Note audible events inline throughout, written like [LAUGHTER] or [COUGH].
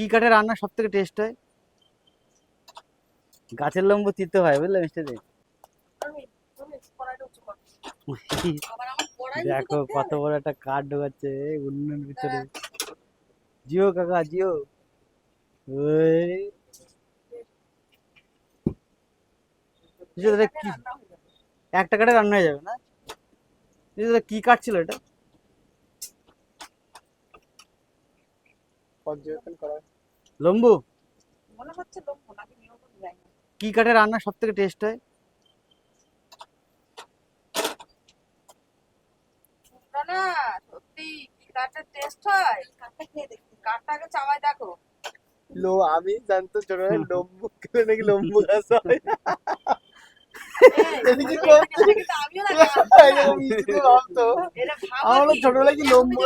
কি কাঠে রান্না সব থেকে টেস্ট হয়? গাছের লম্বু তিতে হয়, বুঝলে মিস্টার দেখো কত বড় একটা কাঠ ঢোকাচ্ছে উন্নয়ন ভিতরে। জিও কাকা, জিও। একটা কাঠে রান্না হয়ে যাবে না? কি কাঠ ছিল এটা? পর্যবেক্ষণ করা লম্বু? মনে হচ্ছে লোক নাকি নিয়ন্ত্রণ যায় না। কি কাঠে রান্না সব থেকে টেস্ট হয়? না না সত্যি কি কাঠের টেস্ট হয়? কাঠটা খেয়ে দেখি। কাঠটা আগে চাওয়াই দেখো। লো আমি জানতো ছোটবেলায় [LAUGHS] লম্বু খেলে নাকি লম্বু গাছ হয়। এদিকে [LAUGHS] মিষ্টি? ছোটবেলায় কি লম্বু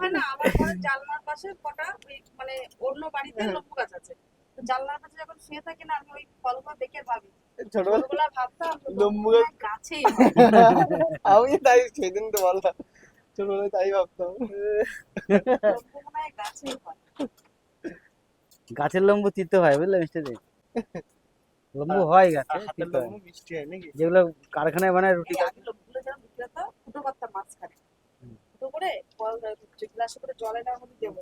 হয় না? আমার জানলার পাশে কটা মানে অন্য বাড়িতে। লম্বু গাছ আছে। জানলার পাশে যখন শুয়ে থাকি না আমি ওই ফলগুলো দেখে ভাবি। ছোটবেলায় ভাবতাম যে লম্বু লম্বু [LAUGHS] আমি তাই সেদিন তো বললাম ছোটবেলায় তাই ভাবতাম। গাছের লম্বু তিতে হয় বুঝলে মিস্টার [LAUGHS] লম্বু হয় গাছে হয়। নাকি? যেগুলো কারখানায় বানায় রুটি ফুটো করতাম মাঝখানে। ফুটো করে গ্লাসে করে জলে না দেবো